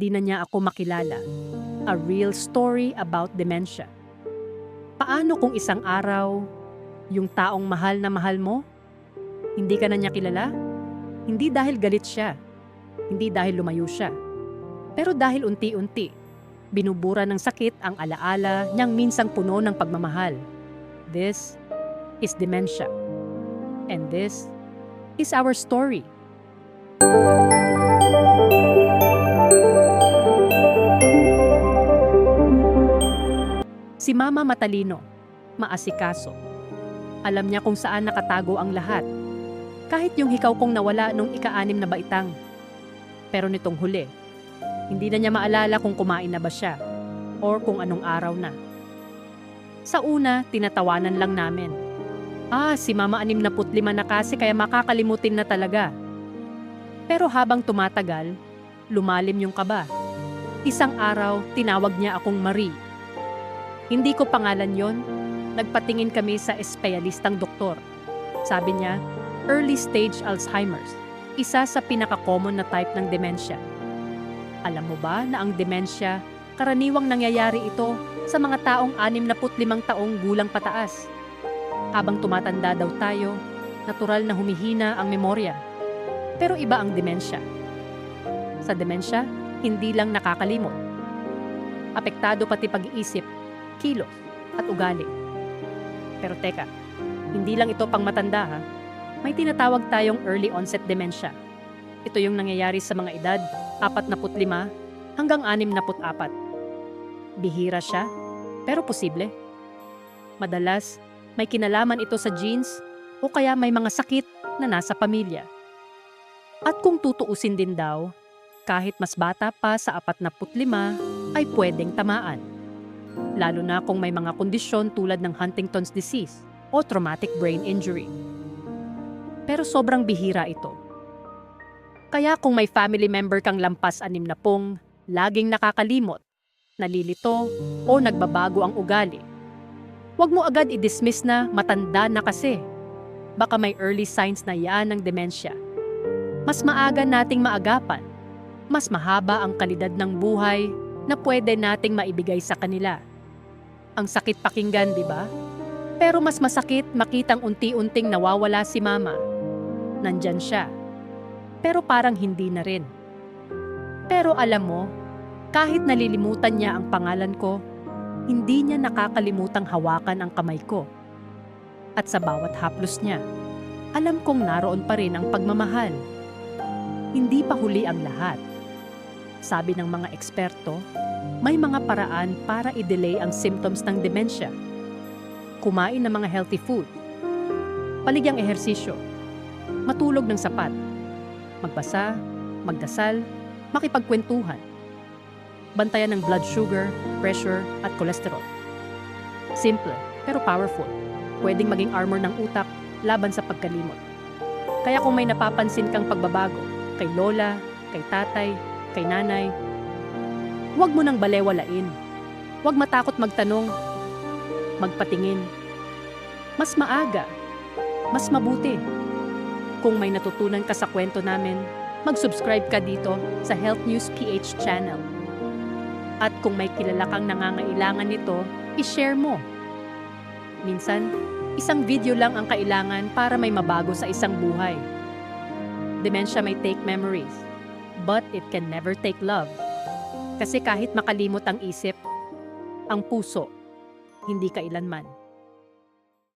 di na niya ako makilala. A real story about dementia. Paano kung isang araw, yung taong mahal na mahal mo, hindi ka na niya kilala? Hindi dahil galit siya. Hindi dahil lumayo siya. Pero dahil unti-unti, binubura ng sakit ang alaala niyang minsang puno ng pagmamahal. This is dementia. And this is our story. Si Mama matalino, maasikaso. Alam niya kung saan nakatago ang lahat. Kahit yung hikaw kong nawala nung ika-anim na baitang. Pero nitong huli, hindi na niya maalala kung kumain na ba siya or kung anong araw na. Sa una, tinatawanan lang namin. Ah, si Mama anim na putlima na kasi kaya makakalimutin na talaga. Pero habang tumatagal, lumalim yung kaba. Isang araw, tinawag niya akong Marie. Hindi ko pangalan yon. Nagpatingin kami sa espesyalistang doktor. Sabi niya, early stage Alzheimer's, isa sa pinaka-common na type ng dementia. Alam mo ba na ang dementia, karaniwang nangyayari ito sa mga taong 65 taong gulang pataas. Habang tumatanda daw tayo, natural na humihina ang memorya. Pero iba ang dementia. Sa dementia, hindi lang nakakalimot. Apektado pati pag-iisip, kilos, at ugali. Pero teka, hindi lang ito pang matanda ha. May tinatawag tayong early onset dementia. Ito yung nangyayari sa mga edad 45 hanggang 64. Bihira siya, pero posible. Madalas, may kinalaman ito sa genes o kaya may mga sakit na nasa pamilya. At kung tutuusin din daw, kahit mas bata pa sa 45 ay pwedeng tamaan. Lalo na kung may mga kondisyon tulad ng Huntington's disease o traumatic brain injury. Pero sobrang bihira ito. Kaya kung may family member kang lampas anim na pong, laging nakakalimot, nalilito o nagbabago ang ugali, huwag mo agad i-dismiss na matanda na kasi. Baka may early signs na yan ng dementia. Mas maaga nating maagapan, mas mahaba ang kalidad ng buhay na pwede nating maibigay sa kanila. Ang sakit pakinggan, di ba? Pero mas masakit makitang unti-unting nawawala si mama. Nandyan siya. Pero parang hindi na rin. Pero alam mo, kahit nalilimutan niya ang pangalan ko, hindi niya nakakalimutang hawakan ang kamay ko. At sa bawat haplos niya, alam kong naroon pa rin ang pagmamahal. Hindi pa huli ang lahat. Sabi ng mga eksperto, may mga paraan para i-delay ang symptoms ng dementia. Kumain ng mga healthy food, paligyang ehersisyo, matulog ng sapat, magbasa, magdasal, makipagkwentuhan, bantayan ng blood sugar, pressure, at cholesterol. Simple, pero powerful. Pwedeng maging armor ng utak laban sa pagkalimot. Kaya kung may napapansin kang pagbabago kay lola, kay tatay, kay nanay, huwag mo nang balewalain. Huwag matakot magtanong, magpatingin. Mas maaga, mas mabuti. Kung may natutunan ka sa kwento namin, mag-subscribe ka dito sa Health News PH channel. At kung may kilala kang nangangailangan nito, i-share mo. Minsan, isang video lang ang kailangan para may mabago sa isang buhay. Dementia may take memories, but it can never take love. Kasi kahit makalimot ang isip, ang puso, hindi kailanman.